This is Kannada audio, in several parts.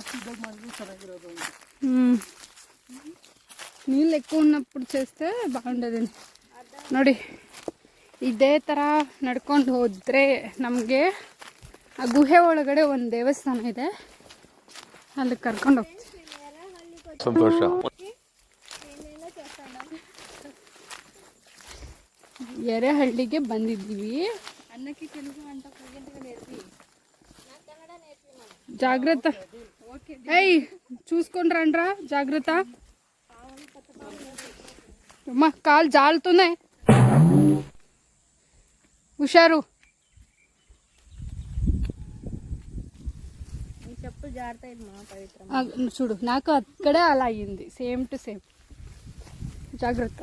ಜಾಸ್ತಿ ಇದ್ದಾಗ ಮಾಡಿದ್ರೆ ಚೆನ್ನಾಗಿರೋದು ಅಂತ మ్మ్. నీళ్ళు ఎక్కువ ఉన్నప్పుడు చేస్తే బాగుండేది ನೋಡಿ ಇದೇ ಥರ ನಡ್ಕೊಂಡು ಹೋದರೆ ನಮಗೆ ಆ ಗುಹೆ ಒಳಗಡೆ ಒಂದು ದೇವಸ್ಥಾನ ಇದೆ ಅಲ್ಲಿ ಕರ್ಕೊಂಡು ಹೋಗ್ತೀವಿ ಸಂತೋಷ ಎರೆಹಳ್ಳಿಗೆ ಬಂದಿದ್ದೀವಿ అన్నకి ఏయ్ చూసుకొని రండ్రా జాగ్రత్త. అమ్మా కాలు జాలుతున్నాయి. హుషారు చూడు నాకు అక్కడే అలా అయ్యింది సేమ్ టు సేమ్. జాగ్రత్త.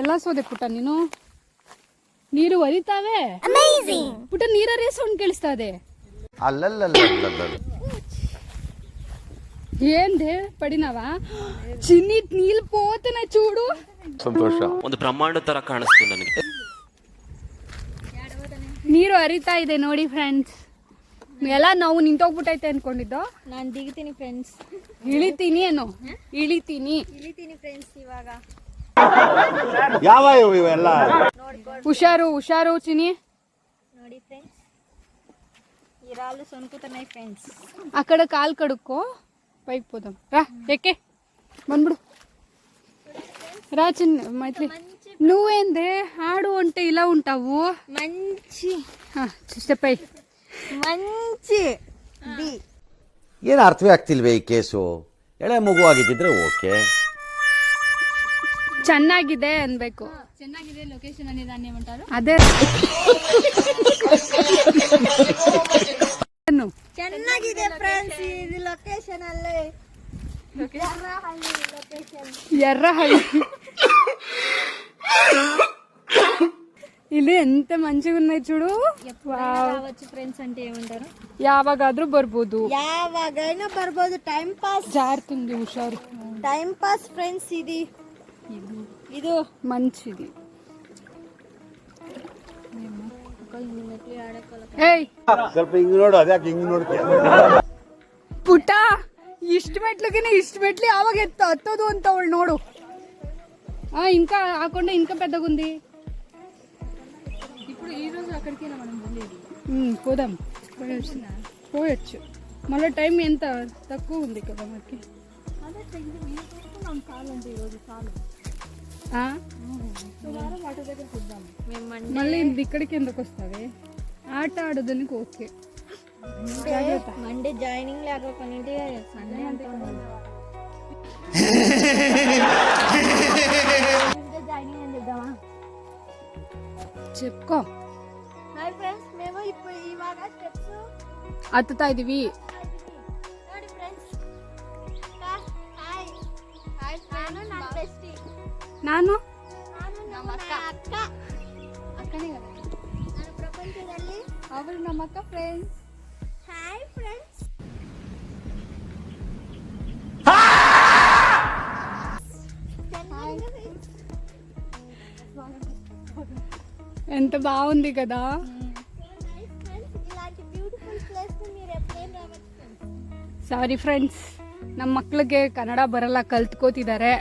ఎలా సోదెప్పుట్టా నేను ನೀರು ಒರಿತಾವೆ ಪುಟ್ಟ ನೀರೇ ಸೌಂಡ್ ಕೇಳಿಸ್ತಾದೆ ಅಲ್ಲಲ್ಲಲ್ಲ ఏందే పడినావా చిన్ని నీళ్ళు పోతున్నాయి చూడు ಸಂತೋಷ ಒಂದು ಬ್ರಹ್ಮಾಂಡ ತರ ಕಾಣಿಸ್ತು ನನಗೆ ನೀರು ಹರಿತಾ ಇದೆ ನೋಡಿ ಫ್ರೆಂಡ್ಸ್ ಎಲ್ಲ ನಾವು ನಿಂತೋಗ್ಬಿಟ್ಟೈತೆ ಅನ್ಕೊಂಡಿದ್ದೋ ನಾನು ದಿಗ್ತೀನಿ ಫ್ರೆಂಡ್ಸ್ ಇಳಿತೀನಿ ಏನು ಇಳಿತೀನಿ ಇಳಿತೀನಿ ಫ್ರೆಂಡ್ಸ್ ಇವಾಗ ಯಾವ ಇವೆಲ್ಲ ಹುಷಾರು ಹುಷಾರು ಚಿನಿ ನೋಡಿ ಫ್ರೆಂಡ್ಸ್ ఈ రాళ్ళు సొనుకుతున్నాయి ఫ్రెండ్స్ ఆ కడ కాలు కడుక్కో పైకి పోదాం రా ఎక్కే ಬಂದ್ಬಿಡು రా చిన్న మైత్రి నువ్వేందే ఆడు అంటే ఇలా ఉంటావు మంచి ಸ್ಟೆಪ್ ಐ మంచి ది ಏನು ಅರ್ಥವೇ ಆಗ್ತಿಲ್ವೇ ಈ ಕೇಸು ಎಳೆ ಮಗು ಆಗಿದ್ದಿದ್ರೆ ಓಕೆ ಚೆನ್ನಾಗಿದೆ ಅನ್ಬೇಕು. ಚೆನ್ನಾಗಿದೆ ಲೊಕೇಶನ್ ಅಲ್ಲಿ ಧಾನ್ಯ ಅದೇ. ಚೆನ್ನಾಗಿದೆ ಫ್ರೆಂಡ್ಸ್ ಇದು ಲೊಕೇಶನ್ ಅಲ್ಲೇ. ಎರ್ರಹಳ್ಳಿ ಇಲ್ಲಿ ಎಂತ మంచిగున్నాయి చూడు? రావచ్చు ఫ్రెండ్స్ అంటే ಯಾವಾಗಾದರೂ ಯಾವಾಗಾದ್ರೂ ಯಾವಾಗ? ಏನೋ ಬರ್ಬೋದು. ಟೈಮ್ ಪಾಸ್ ಜಾರ್ತಿಂದು ಹುಷಾರು. ಟೈಮ್ ಪಾಸ್ ಫ್ರೆಂಡ್ಸ್ ಇದು ఇది ಇದು మంచిది మెట్లు ఆడక్కల ಏಯ್ ಸ್ವಲ್ಪ ಹಿಂಗ್ ನೋಡು ಅದ್ಯಾಕೆ ಹಿಂಗ್ ನೋಡ್ತೀಯ ಪುಟ್ಟ ಇಷ್ಟು ಮೆಟ್ಲಿಗಿನ ಇಷ್ಟು ಮೆಟ್ಲಿ ಯಾವಾಗ ಎತ್ತ ಹತ್ತೋದು ಅಂತ ಅವಳು ನೋಡು ఆ, ఇంకా ఆకుండా ఇంకా పెద్దగుంది ఇప్పుడు ఈ రోజు అక్కడికి మనం వెళ్ళేది ఉమ్, పోదాం పోయొచ్చు పోయొచ్చు మళ్ళీ టైం ఎంత తక్కువ ఉంది కదా మనకి అదే ఇది మేము చూసుకున్నాం చాలు అంటే ఈరోజు చాలు మళ్ళీ ఇక్కడికి ఎందుకు వస్తావే? ఆట ఆడదానికి ఓకే. మండే జాయినింగ్ లేకపోయింది సండే చెప్పుకో. అత్తుతా ఇదివి. ఫ్రెండ్స్. ನಾನು ನನ್ನ ಬೆಸ್ಟಿ ನಾನು ನಾನು ನಮ್ಮ ಅಕ್ಕ ಅಕ್ಕ అక్కనే కదా ನಾನು ಪ್ರಪಂಚದಲ್ಲಿ ಅವಳು ನಮ್ಮ ಅಕ್ಕ ಫ್ರೆಂಡ್ಸ್ ಹಾಯ್ ಫ್ರೆಂಡ್ಸ್ ఎంత బాగుంది కదా ఇలాంటి బ్యూటిఫుల్ ప్లేస్ మీరు ఎప్పుడైనా రావచ్చు friends. ಸಾರಿ ಫ್ರೆಂಡ್ಸ್ ನಮ್ಮ ಮಕ್ಳಿಗೆ ಕನ್ನಡ ಬರಲ್ಲ ಕಲ್ತ್ಕೋತಿದ್ದಾರೆ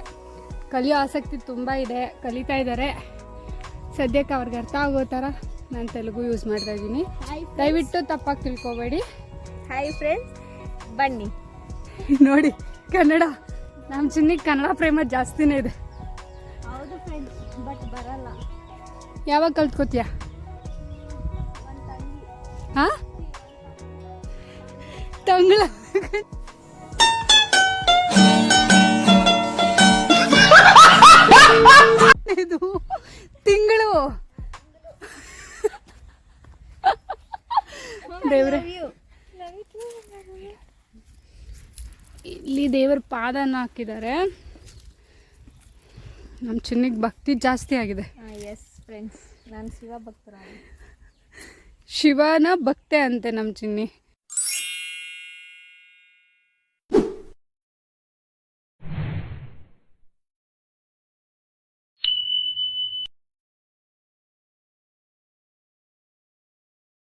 ಕಲಿಯೋ ಆಸಕ್ತಿ ತುಂಬ ಇದೆ ಕಲಿತಾ ಇದ್ದಾರೆ ಸದ್ಯಕ್ಕೆ ಅವ್ರಿಗೆ ಅರ್ಥ ಆಗೋ ಥರ ನಾನು ತೆಲುಗು ಯೂಸ್ ಮಾಡ್ತಾ ಇದ್ದೀನಿ. ದಯವಿಟ್ಟು ತಪ್ಪಾಗಿ ತಿಳ್ಕೊಬೇಡಿ. ಹಾಯ್ ಫ್ರೆಂಡ್ಸ್ ಬನ್ನಿ. ನೋಡಿ ಕನ್ನಡ. ನಮ್ಮ ಚಿನ್ನಿಗೆ ಕನ್ನಡ ಪ್ರೇಮ ಜಾಸ್ತಿನೇ ಇದೆ. ಹೌದು ಫ್ರೆಂಡ್ಸ್ ಬಟ್ ಬರಲ್ಲ. ಯಾವಾಗ ಕಲ್ತ್ಕೋತೀಯ? ಹಾಂ? ತಂಗಳ. ಇದು? ತಿಂಗಳು. ದೇವ್ರೆ. ಇಲ್ಲಿ ದೇವರ ಪಾದನ ಹಾಕಿದ್ದಾರೆ. ನಮ್ಮ ಚಿನ್ನಿಗೆ ಭಕ್ತಿ ಜಾಸ್ತಿ ಆಗಿದೆ. ಎಸ್ ಫ್ರೆಂಡ್ಸ್ ನಾನು ಶಿವ ಭಕ್ತರ ಶಿವನ ಭಕ್ತೆ ಅಂತೆ ನಮ್ಮ ಚಿನ್ನಿ.